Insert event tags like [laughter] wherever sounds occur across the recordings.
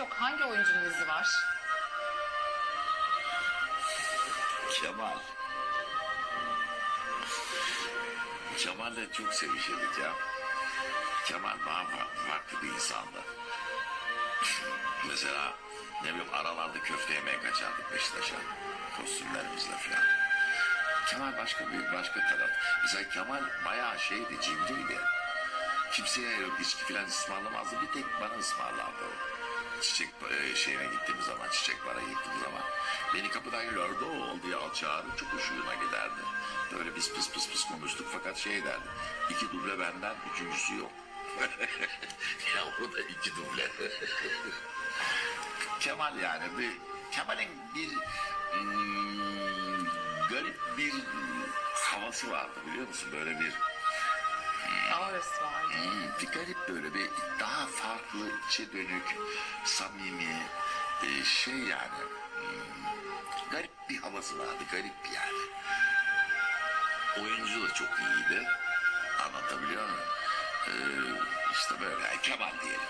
çok hangi oyuncunun izi var? Kemal. Kemal'le çok sevişirdik ya. Kemal fa- farklı bir insandı. Mesela ne bileyim aralarda köfte yemeye kaçardık Beşiktaş'a. Kostümlerimizle falan. Kemal başka bir başka taraf. Mesela Kemal bayağı şeydi, cimriydi. Kimseye yok içki falan ısmarlamazdı. Bir tek bana ısmarlardı o. Çiçek e, şeyine gittiğimiz zaman, çiçek bara gittiğimiz zaman. Beni kapıdan gördü o oldu ya çağırdı. Çok hoşuma giderdi. Böyle biz pıs pıs pıs konuştuk fakat şey derdi. İki duble benden, üçüncüsü yok. [laughs] ya o da iki duble. [laughs] Kemal yani bir Kemal'in bir hmm, garip bir havası vardı biliyor musun? Böyle bir Aurası var. Hmm, bir garip böyle bir daha farklı içe dönük samimi e, şey yani hmm, garip bir havası vardı garip yani oyuncu da çok iyiydi anlatabiliyor muyum ee, işte böyle Kemal diyelim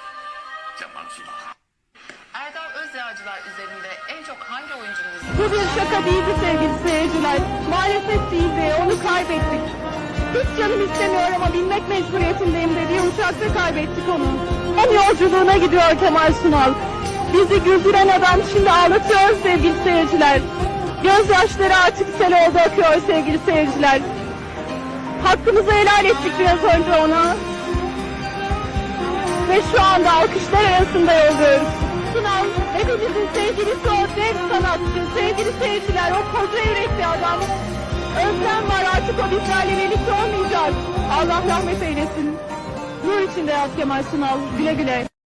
Kemal Sunal Erdal Özyağcılar üzerinde en çok hangi var? Bu bir şaka değildi sevgili seyirciler. Maalesef değildi. Onu kaybettik. Hiç canım istemiyor ama binmek mecburiyetindeyim dediği uçakta kaybettik onu. Son yolculuğuna gidiyor Kemal Sunal. Bizi güldüren adam şimdi ağlatıyor sevgili seyirciler. Gözyaşları artık sel oldu akıyor sevgili seyirciler. Hakkımızı helal ettik biraz önce ona. Ve şu anda alkışlar arasında yolluyoruz. Sunal, hepimizin sevgilisi o dev sanatçı, sevgili seyirciler, o koca yürekli adam. Artık o bizlerle birlikte olmayacak. Allah rahmet eylesin. Nur içinde yat Kemal Sunal, güle güle.